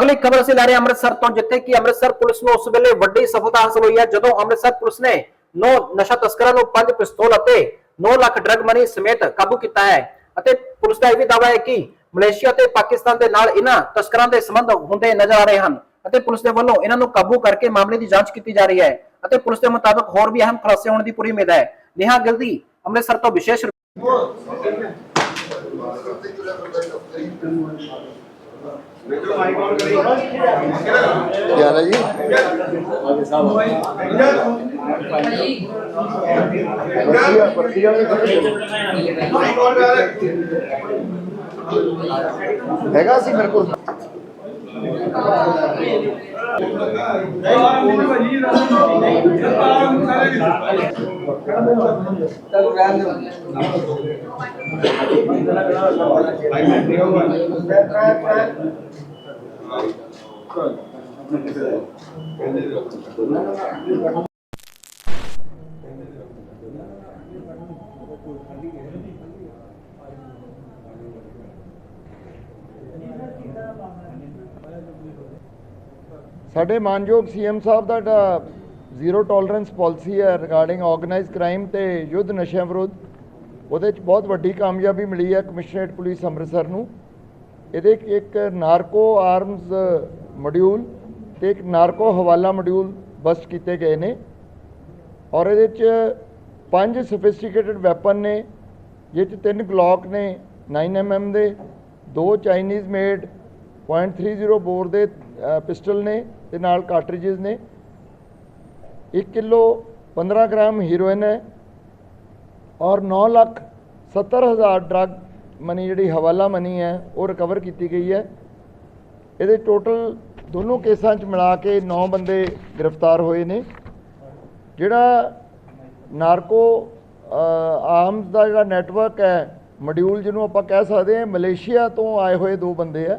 ਅਗਲੀ ਖਬਰ ਅਸੀਂ ਲੈ ਰਹੇ ਅੰਮ੍ਰਿਤਸਰ ਤੋਂ, ਜਿੱਥੇ ਕਿ ਅੰਮ੍ਰਿਤਸਰ ਪੁਲਿਸ ਨੂੰ ਉਸ ਵੇਲੇ ਵੱਡੀ ਸਫਲਤਾ ਹਾਸਲ ਹੋਈ ਹੈ, ਜਦੋਂ ਅੰਮ੍ਰਿਤਸਰ ਪੁਲਿਸ ਨੇ ਨੌ ਨਸ਼ਾ ਤਸਕਰਾਂ ਨੂੰ ਪੰਜ ਪਿਸਤੌਲ ਅਤੇ 9 ਲੱਖ ਡਰਗ ਮਨੀ ਸਮੇਤ ਕਾਬੂ ਕੀਤਾ ਹੈ। ਅਤੇ ਪੁਲਿਸ ਦਾ ਇਹ ਵੀ ਦਾਅਵਾ ਹੈ ਕਿ ਮਲੇਸ਼ੀਆ ਤੇ ਪਾਕਿਸਤਾਨ ਦੇ ਨਾਲ ਇਹਨਾਂ ਤਸਕਰਾਂ ਦੇ ਸੰਬੰਧ ਹੁੰਦੇ ਨਜ਼ਰ ਆ ਰਹੇ ਹਨ ਅਤੇ ਪੁਲਿਸ ਦੇ ਵੱਲੋਂ ਇਹਨਾਂ ਨੂੰ ਕਾਬੂ ਕਰਕੇ ਮਾਮਲੇ ਦੀ ਜਾਂਚ ਕੀਤੀ ਜਾ ਰਹੀ ਹੈ ਅਤੇ ਪੁਲਿਸ ਦੇ ਮੁਤਾਬਕ ਹੋਰ ਵੀ ਅਹਿਮ ਖੁਲਾਸੇ ਹੋਣ ਦੀ ਪੂਰੀ ਉਮੀਦ ਹੈ। ਨੇਹਾ ਗਿਲਦੀ, ਅੰਮ੍ਰਿਤਸਰ ਤੋਂ ਵਿਸ਼ੇਸ਼ ਕੀ ਹਾਲ ਹੈ ਜੀ। ਹੈਗਾ ਸੀ ਮੇਰੇ ਕੋਲ। ਸਾਡੇ ਮਾਨਯੋਗ ਸੀਐਮ ਸਾਹਿਬ ਦਾ ਜਿਹੜਾ ਜ਼ੀਰੋ ਟੋਲਰੈਂਸ ਪਾਲਿਸੀ ਹੈ ਰਿਗਾਰਡਿੰਗ ਆਰਗੇਨਾਈਜ਼ਡ ਕ੍ਰਾਈਮ ਤੇ ਯੁੱਧ ਨਸ਼ਿਆਂ ਵਿਰੁੱਧ। ਉਹਦੇ 'ਚ ਬਹੁਤ ਵੱਡੀ ਕਾਮਯਾਬੀ ਮਿਲੀ ਹੈ ਕਮਿਸ਼ਨਰੇਟ ਪੁਲਿਸ ਅੰਮ੍ਰਿਤਸਰ ਨੂੰ। ਇਹਦੇ 'ਚ ਇੱਕ ਨਾਰਕੋ ਆਰਮਸ ਮੋਡਿਊਲ ਤੇ ਇੱਕ ਨਾਰਕੋ ਹਵਾਲਾ ਮੋਡਿਊਲ ਬਸਟ ਕੀਤੇ ਗਏ ਨੇ। ਔਰ ਇਹਦੇ 'ਚ ਪੰਜ ਸਫਿਸਟੀਕੇਟਡ ਵੈਪਨ ਨੇ, ਜਿਹ 'ਚ ਤਿੰਨ ਗਲੌਕ ਨੇ 9mm ਦੇ, ਦੋ ਚਾਈਨੀਜ਼ ਮੇਡ .30 ਬੋਰ ਦੇ ਪਿਸਟਲ ਨੇ ਤੇ ਨਾਲ ਕਾਰਟ੍ਰਿਜਸ ਨੇ। 1 ਕਿਲੋ 15 ਗ੍ਰਾਮ ਹੀਰੋਇਨ ਹੈ ਔਰ 9 ਲੱਖ 70 ਹਜ਼ਾਰ ਡਰੱਗ ਮਨੀ ਜਿਹੜੀ ਹਵਾਲਾ ਮਨੀ ਹੈ, ਉਹ ਰਿਕਵਰ ਕੀਤੀ ਗਈ ਹੈ। ਇਹਦੇ ਟੋਟਲ ਦੋਨੋਂ ਕੇਸਾਂ 'ਚ ਮਿਲਾ ਕੇ 9 ਬੰਦੇ ਗ੍ਰਿਫਤਾਰ ਹੋਏ ਨੇ। ਜਿਹੜਾ ਨਾਰਕੋ ਆਰਮਸ ਦਾ ਜਿਹੜਾ ਨੈਟਵਰਕ ਹੈ ਮੋਡਿਊਲ ਜਿਹਨੂੰ ਆਪਾਂ ਕਹਿ ਸਕਦੇ ਹਾਂ, ਮਲੇਸ਼ੀਆ ਤੋਂ ਆਏ ਹੋਏ ਦੋ ਬੰਦੇ ਆ।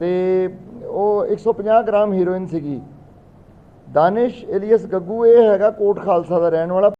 ਤੇ ਉਹ 150 ਗ੍ਰਾਮ ਹੀਰੋਇਨ ਸੀਗੀ। ਦਾਨਿਸ਼ ਏਲੀਅਸ ਗੱਗੂ, ਇਹ ਹੈਗਾ ਕੋਟ ਖਾਲਸਾ ਦਾ ਰਹਿਣ ਵਾਲਾ।